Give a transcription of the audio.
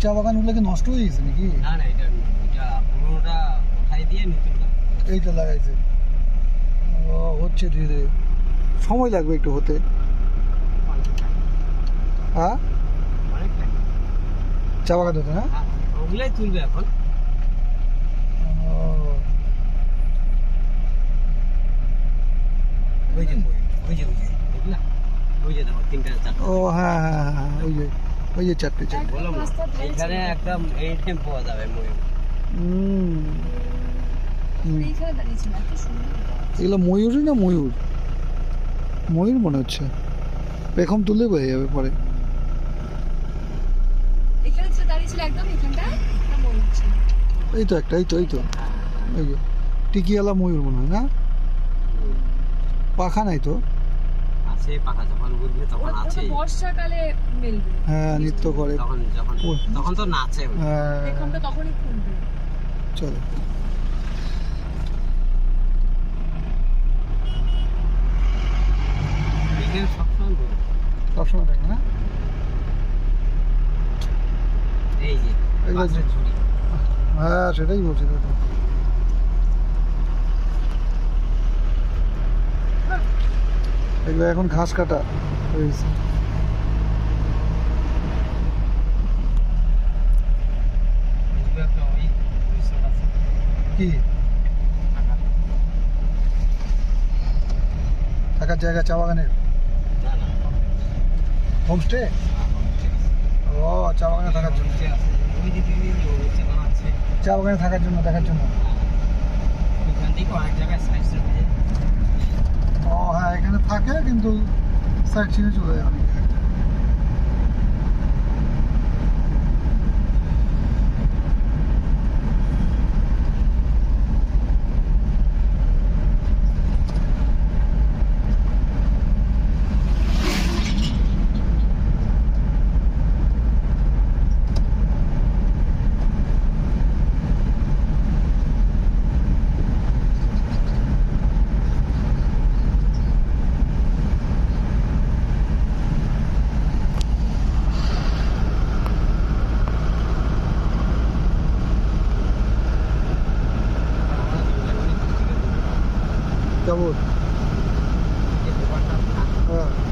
চা বাগানগুলো কি নষ্ট হয়ে গেছে নাকি না না এটা এটা পুরোনোটা উঠাই দিয়ে নতুনটা এইটা লাগাইছে ও হচ্ছে ধীরে ধীরে সময় লাগবে একটু হতে হ্যাঁ চা বাগান হতে হ্যাঁ হ্যাঁ, ওগুলাই তুলবে এখন ও, ওই যে ওই যে ওই যে দেখো তিনটা ও হ্যাঁ হ্যাঁ হ্যাঁ ওই যে চারটে চারটে। এই টাইম পাওয়া যাবে ময়ূর হুম। এগুলো ময়ূরই না ময়ূর? ময়ূর মনে হচ্ছে। পেখম তুললে বোঝা যাবে পরে। এই তো একটা এই তো এই তো। টিকিয়ালা ময়ূর মনে হয় না? পাখা নাই তো? আছে পাখা যখন বুঝবে তখন আছে বর্ষাকালে মেলবে। হ্যাঁ নৃত্য করে। তখন যখন তখন তো নাচে। হ্যাঁ। এখানটা তখনই খুলবে। চলো। সবসময় সবসময় থাকে না? এই যে হ্যাঁ সেটাই বলছি তো। এগুলো এখন ঘাস কাটা হয়েছে। কি? থাকার জায়গা চা বাগানের হোমস্টে? ও, চা বাগানে থাকার জন্য। চা বাগানে থাকার জন্য, দেখার জন্য। অনেক জায়গায় সাইজ রেখে যায় ও হ্যাঁ এখানে থাকে কিন্তু সাইড সিনে চলে যায়। kabut. Ha.